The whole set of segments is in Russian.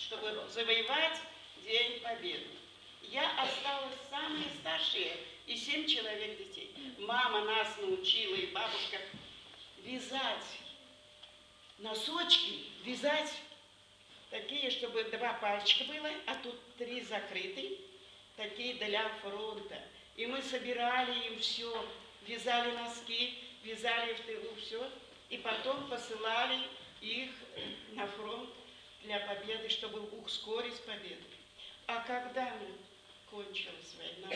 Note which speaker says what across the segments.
Speaker 1: чтобы завоевать День Победы. Я осталась самая старшая и семь человек детей. Мама нас научила, и бабушка, вязать носочки, вязать такие, чтобы два пальчика было, а тут три закрыты, такие для фронта. И мы собирали им все, вязали носки, вязали в тылу все, и потом посылали их на фронт победы, чтобы ускорить победу. А когда кончилась война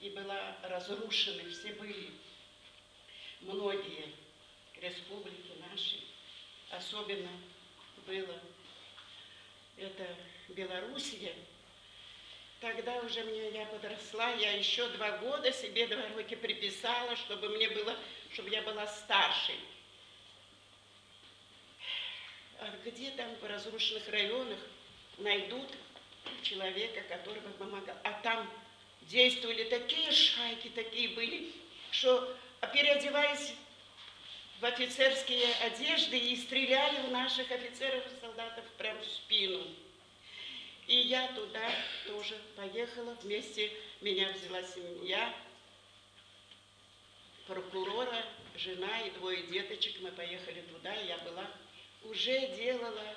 Speaker 1: и была разрушены, все были многие республики наши, особенно было это Белоруссия, Тогда уже мне, я подросла, я еще два года себе два приписала, чтобы мне было, чтобы я была старшей. А где там в разрушенных районах найдут человека, который бы помогал? А там действовали такие шайки, такие были, что переодеваясь в офицерские одежды и стреляли в наших офицеров и солдатов прямо в спину. И я туда тоже поехала вместе, меня взяла семья, прокурора, жена и двое деточек, мы поехали туда, и я была, уже делала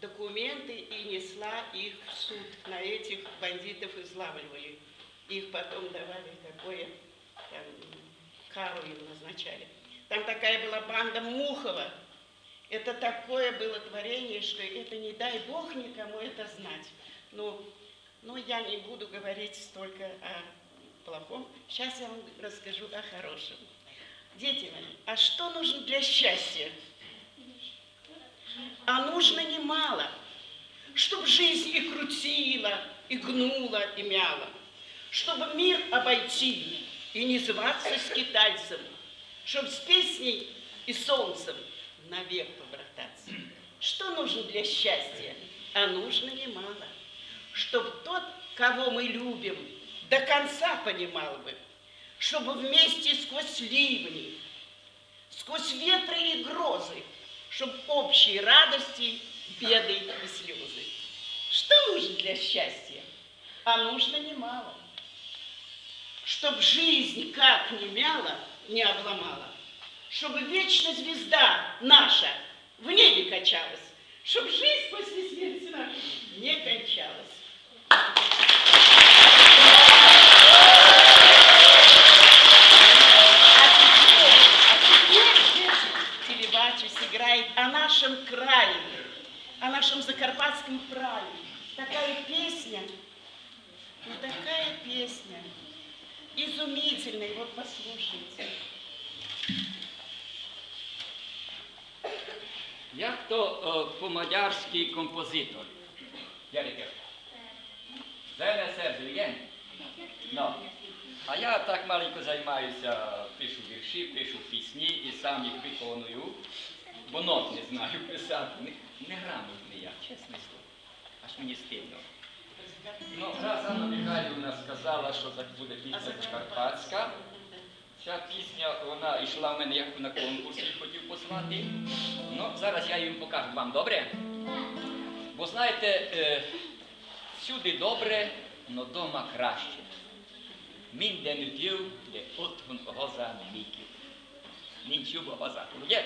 Speaker 1: документы и несла их в суд. На этих бандитов излавливали. Их потом давали такое, там, кару им назначали. Там такая была банда Мухова, это такое было творение, что это не дай Бог никому это знать. Но, но я не буду говорить столько о плохом. Сейчас я вам расскажу о хорошем. Дети мои, а что нужно для счастья? А нужно немало, чтобы жизнь и крутила, и гнула, и мяла, чтобы мир обойти и не зваться скитальцем, чтобы с песней и солнцем навек побрататься. Что нужно для счастья? А нужно немало. Чтоб тот, кого мы любим, до конца понимал бы, чтобы вместе сквозь ливни, сквозь ветры и грозы, чтобы общие радости, беды и слезы. Что нужно для счастья? А нужно немало. Чтоб жизнь как не мяла, не обломала чтобы вечная звезда наша в небе качалась, чтобы жизнь после смерти нашей не кончалась. Нашем закарпатском крае. Такая песня, ну такая песня, изумительная, вот послушайте.
Speaker 2: Як то е, по-мадярський композитор? Ярика. Зелене серце, є? Ну. А я так маленько займаюся, пишу вірші, пишу пісні і сам їх виконую, бо нот не знаю писати. Не, грамотний мені. Ну, раз Анна Михайлівна сказала, що так буде пісня Закарпатська. Ця пісня, вона йшла в мене як на конкурсі, хотів послати. Ну, зараз я їм покажу вам, добре? Бо знаєте, е, всюди добре, но дома краще. Minden ügyő, de otthon a hazám mіків. Nincs jobb a hazától, ugye?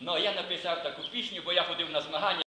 Speaker 2: Ну, я написав таку пісню, бо я ходив на змагання.